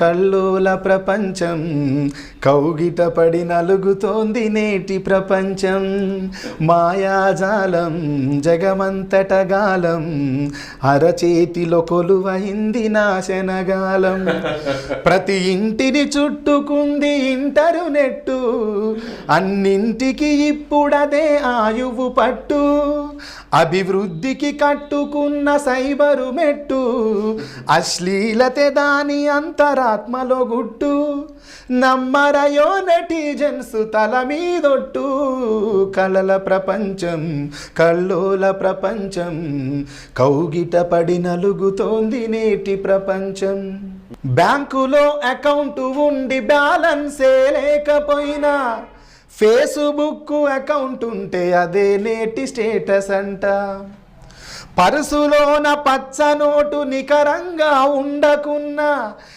కల్లోల ప్రపంచం. కౌగిట పడి నలుగుతోంది నేటి ప్రపంచం. మాయాజాలం జగమంతట గాలం. అరచేతిలో కొలువైంది నాశనగాలం. ప్రతి ఇంటిని చుట్టుకుంది ఇంటరునెట్టు అన్నింటికి ఇప్పుడదే ఆయువు పట్టు. అభివృద్ధికి కట్టుకున్న సైబరు మెట్టు అశ్లీలతే దాని అంతరాత్మలో గుట్టు నమ్మరయో నెటిజన్స్ తల మీదొట్టు. కలల ప్రపంచం కల్లోల ప్రపంచం కౌగిట పడి నలుగుతోంది నేటి ప్రపంచం. బ్యాంకులో అకౌంట్ ఉండి బ్యాలెన్సే లేకపోయినా ఫేస్బుక్ అకౌంట్ ఉంటే అదే నేటి స్టేటస్ అంట. పరుసులోన పచ్చ నోటు నికరంగా ఉండకున్నా